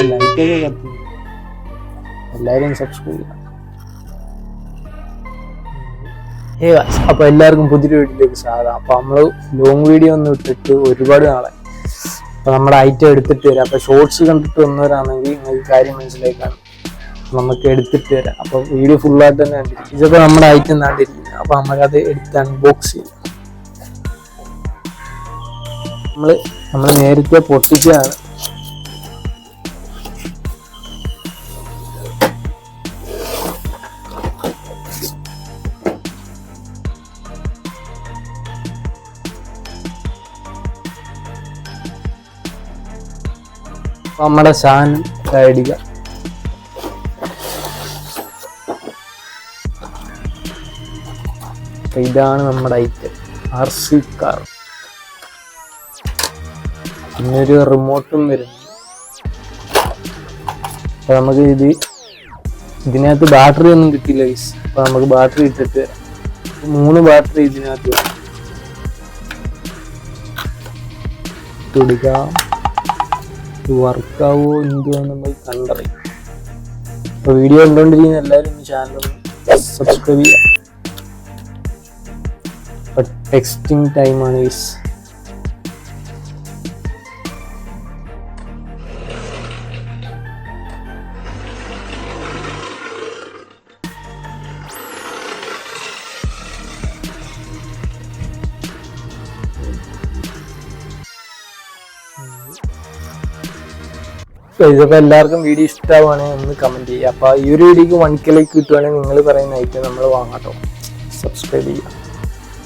ലൈക്കൊക്കെ കത്തി എല്ലാവരും സബ്സ്ക്രൈബ് ചെയ്യാം അപ്പൊ എല്ലാവർക്കും പുതിയൊരു വീഡിയോയിലേക്ക് സ്വാഗതം. അപ്പൊ നമ്മൾ ലോങ് വീഡിയോ ഒന്നും ഇട്ടിട്ട് ഒരുപാട് നാളെ അപ്പൊ നമ്മുടെ ഐറ്റം എടുത്തിട്ട് വരാം അപ്പൊ ഷോർട്സ് കണ്ടിട്ട് വന്നവരാണെങ്കിൽ നിങ്ങൾക്ക് കാര്യം മനസ്സിലാക്കാണ് നമുക്ക് എടുത്തിട്ട് വരാം അപ്പൊ വീഡിയോ ഫുള്ളായിട്ട് തന്നെ കണ്ടിരിക്കും. ഇതൊക്കെ നമ്മുടെ ഐറ്റം നാട്ടിരിക്കുന്നത് അപ്പൊ നമുക്കത് എടുത്ത് അൺബോക്സ് ചെയ്യാം. നമ്മൾ നമ്മൾ നേരത്തെ പൊട്ടിച്ചതാണ്. നമ്മുടെ സാധനം അപ്പൊ ഇതാണ് നമ്മുടെ ഐറ്റം ആർ സി കാർ പിന്നെ ഒരു റിമോട്ടും വരുന്നു. അപ്പൊ നമുക്ക് ഇത് ഇതിനകത്ത് ബാറ്ററി ഒന്നും കിട്ടിയില്ല ഗൈസ് അപ്പൊ നമുക്ക് ബാറ്ററി ഇട്ടിട്ട് മൂന്ന് ബാറ്ററി ഇതിനകത്ത്. വരും. വർക്കാവോ എന്തുവാ നമ്മൾ കണ്ടറിയും അപ്പൊ വീഡിയോ കണ്ടുകൊണ്ടിരിക്കുന്ന എല്ലാവരും ഈ ചാനൽ സബ്സ്ക്രൈബ് ചെയ്യാം ടെക്സ്റ്റിംഗ് ടൈമാണ് ഗൈസ് ഇതിപ്പോ എല്ലാവർക്കും വീഡിയോ ഇഷ്ടമാവുകയാണെങ്കിൽ ഒന്ന് കമന്റ് ചെയ്യുക. അപ്പോൾ ഈ ഒരു വീഡിയോക്ക് വൺ കെ ലൈക്ക് കിട്ടുവാണെങ്കിൽ നിങ്ങൾ പറയുന്ന ഐറ്റം നമ്മൾ വാങ്ങാട്ടോ. സബ്സ്ക്രൈബ് ചെയ്യുക.